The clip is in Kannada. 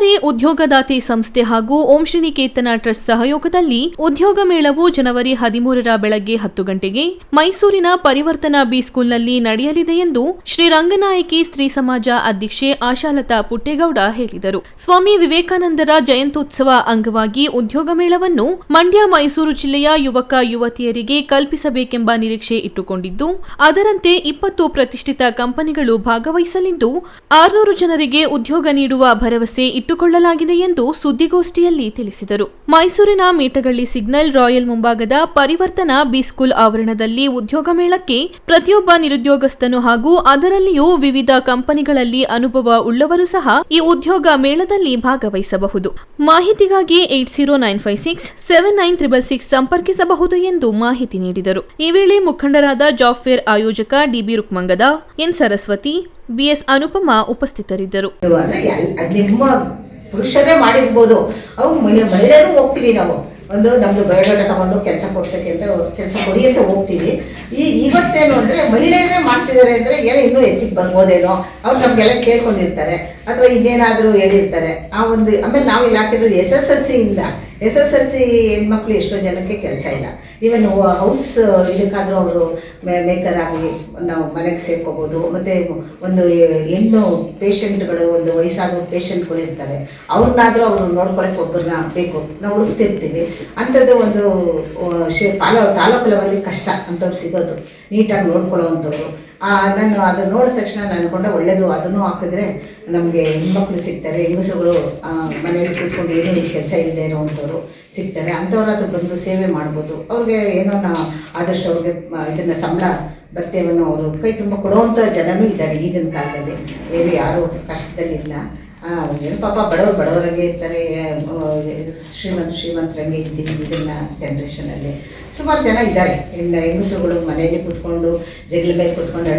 ಸರ್ಕಾರಿ ಉದ್ಯೋಗದಾತಿ ಸಂಸ್ಥೆ ಹಾಗೂ ಓಂ ಶ್ರೀನಿಕೇತನ ಟ್ರಸ್ಟ್ ಸಹಯೋಗದಲ್ಲಿ ಉದ್ಯೋಗ ಮೇಳವು ಜನವರಿ ಹದಿಮೂರರ ಬೆಳಗ್ಗೆ ಹತ್ತು ಗಂಟೆಗೆ ಮೈಸೂರಿನ ಪರಿವರ್ತನಾ ಬಿ ಸ್ಕೂಲ್ನಲ್ಲಿ ನಡೆಯಲಿದೆ ಎಂದು ಶ್ರೀ ರಂಗನಾಯಕಿ ಸ್ತ್ರೀ ಸಮಾಜ ಅಧ್ಯಕ್ಷೆ ಆಶಾಲತಾ ಪುಟ್ಟೇಗೌಡ ಹೇಳಿದರು. ಸ್ವಾಮಿ ವಿವೇಕಾನಂದರ ಜಯಂತ್ಯೋತ್ಸವ ಅಂಗವಾಗಿ ಉದ್ಯೋಗ ಮೇಳವನ್ನು ಮಂಡ್ಯ ಮೈಸೂರು ಜಿಲ್ಲೆಯ ಯುವಕ ಯುವತಿಯರಿಗೆ ಕಲ್ಪಿಸಬೇಕೆಂಬ ನಿರೀಕ್ಷೆ ಇಟ್ಟುಕೊಂಡಿದ್ದು, ಅದರಂತೆ ಇಪ್ಪತ್ತು ಪ್ರತಿಷ್ಠಿತ ಕಂಪನಿಗಳು ಭಾಗವಹಿಸಲಿದ್ದು, ಆರುನೂರು ಜನರಿಗೆ ಉದ್ಯೋಗ ನೀಡುವ ಭರವಸೆ ಇಟ್ಟುಕೊಳ್ಳಲಾಗಿದೆ ಎಂದು ಸುದ್ದಿಗೋಷ್ಠಿಯಲ್ಲಿ ತಿಳಿಸಿದರು. ಮೈಸೂರಿನ ಮೀಟಗಳ್ಳಿ ಸಿಗ್ನಲ್ ರಾಯಲ್ ಮುಂಭಾಗದ ಪರಿವರ್ತನಾ ಬಿ ಸ್ಕೂಲ್ ಆವರಣದಲ್ಲಿ ಉದ್ಯೋಗ ಮೇಳಕ್ಕೆ ಪ್ರತಿಯೊಬ್ಬ ನಿರುದ್ಯೋಗಸ್ಥನು ಹಾಗೂ ಅದರಲ್ಲಿಯೂ ವಿವಿಧ ಕಂಪನಿಗಳಲ್ಲಿ ಅನುಭವ ಉಳ್ಳವರು ಸಹ ಈ ಉದ್ಯೋಗ ಮೇಳದಲ್ಲಿ ಭಾಗವಹಿಸಬಹುದು. ಮಾಹಿತಿಗಾಗಿ eight zero nine five six seven nine triple six ಸಂಪರ್ಕಿಸಬಹುದು ಎಂದು ಮಾಹಿತಿ ನೀಡಿದರು. ಈ ವೇಳೆ ಮುಖಂಡರಾದ fair ಆಯೋಜಕ DB Rukmangada N Saraswati, BS Anupama ಉಪಸ್ಥಿತರಿದ್ದರು. ಪುರುಷರೇ ಮಾಡಿರ್ಬೋದು. ಅವು ಮಹಿಳೆಯರು ಹೋಗ್ತೀವಿ ನಾವು. ಒಂದು ನಮ್ಮದು ಬಯೋಡಾಟ ತಗೊಂಡು ಕೆಲಸ ಕೊಡ್ಸೋಕ್ಕೆ ಅಂತ ಕೆಲಸ ಕೊಡಿ ಅಂತ ಹೋಗ್ತೀವಿ. ಈ ಇವತ್ತೇನು ಅಂದ್ರೆ ಮಹಿಳೆಯರೇ ಮಾಡ್ತಿದ್ದಾರೆ ಅಂದ್ರೆ ಏನೋ ಇನ್ನೂ ಹೆಚ್ಚಿಗೆ ಬರ್ಬೋದೇನೋ. ಅವ್ರು ನಮಗೆಲ್ಲ ಕೇಳ್ಕೊಂಡಿರ್ತಾರೆ. ಅಥವಾ ಇನ್ನೇನಾದರೂ ಹೇಳಿರ್ತಾರೆ. ಆ ಒಂದು, ಆಮೇಲೆ ನಾವು ಇಲ್ಲಿ ಹಾಕಿರೋದು ಎಸ್ ಎಸ್ ಎಲ್ ಸಿ ಇಂದ ಎಸ್ ಎಸ್ ಎಲ್ ಸಿ ಹೆಣ್ಮಕ್ಳು ಎಷ್ಟೋ ಜನಕ್ಕೆ ಕೆಲಸ ಇಲ್ಲ. ಈವನ್ ಹೌಸ್ ಇದಕ್ಕಾದರೂ ಅವರು ಮೇಕರ್ ಆಗಿ ನಾವು ಮನೆಗೆ ಸೇರ್ಕೋಬೋದು. ಮತ್ತು ಒಂದು ಹೆಣ್ಣು ಪೇಷಂಟ್ಗಳು, ಒಂದು ವಯಸ್ಸಾದ ಪೇಷಂಟ್ಗಳು ಇರ್ತಾರೆ. ಅವ್ರನ್ನಾದರೂ ಅವರು ನೋಡ್ಕೊಳಕ್ಕೆ ಒಬ್ಬರನ್ನ ಬೇಕು ನಾವು ಹುಡುಕ್ತಿರ್ತೀವಿ. ಅಂಥದ್ದು ಒಂದು ಶೇ, ಪಾಲ, ತಾಲೂಕು ಲೆವೆಲ್ಲಿ ಕಷ್ಟ ಅಂಥವ್ರು ಸಿಗೋದು. ನೀಟಾಗಿ ನೋಡ್ಕೊಳ್ಳೋವಂಥವ್ರು ನಾನು ಅದನ್ನ ನೋಡಿದ ತಕ್ಷಣ ನಾನು ಅನ್ಕೊಂಡೆ, ಒಳ್ಳೇದು ಅದನ್ನು ಹಾಕಿದ್ರೆ ನಮಗೆ ಹೆಣ್ಮಕ್ಳು ಸಿಗ್ತಾರೆ, ಹೆಂಗಸರುಗಳು ಮನೆಯಲ್ಲಿ ಕೂತ್ಕೊಂಡು ಏನೂ ಕೆಲಸ ಇಲ್ಲದೆ ಇರೋವಂಥವ್ರು ಸಿಗ್ತಾರೆ, ಅಂಥವ್ರಾದ್ರೂ ಬಂದು ಸೇವೆ ಮಾಡ್ಬೋದು. ಅವ್ರಿಗೆ ಏನೋ ನಾ, ಆದಷ್ಟು ಅವ್ರಿಗೆ ಇದನ್ನು ಸಂಬಳ, ಭತ್ಯವನ್ನು ಅವರು ಕೈ ತುಂಬ ಕೊಡುವಂಥ ಜನನೂ ಇದ್ದಾರೆ ಈಗಿನ ಕಾಲದಲ್ಲಿ. ಏನು ಯಾರು ಕಷ್ಟದಲ್ಲಿಲ್ಲ. ಪಾಪ ಬಡವರು ಬಡವರಂಗೆ ಇರ್ತಾರೆ ಶ್ರೀಮಂತ, ಶ್ರೀಮಂತರಂಗೆ ಇದ್ದೀನಿ ಇದನ್ನ ಜನ್ರೇಷನಲ್ಲಿ ಸುಮಾರು ಜನ ಇದ್ದಾರೆ. ಇನ್ನು ಹೆಂಗಸರುಗಳು ಮನೆಯಲ್ಲಿ ಕೂತ್ಕೊಂಡು, ಜಗಲ ಮೇಲೆ ಕೂತ್ಕೊಂಡು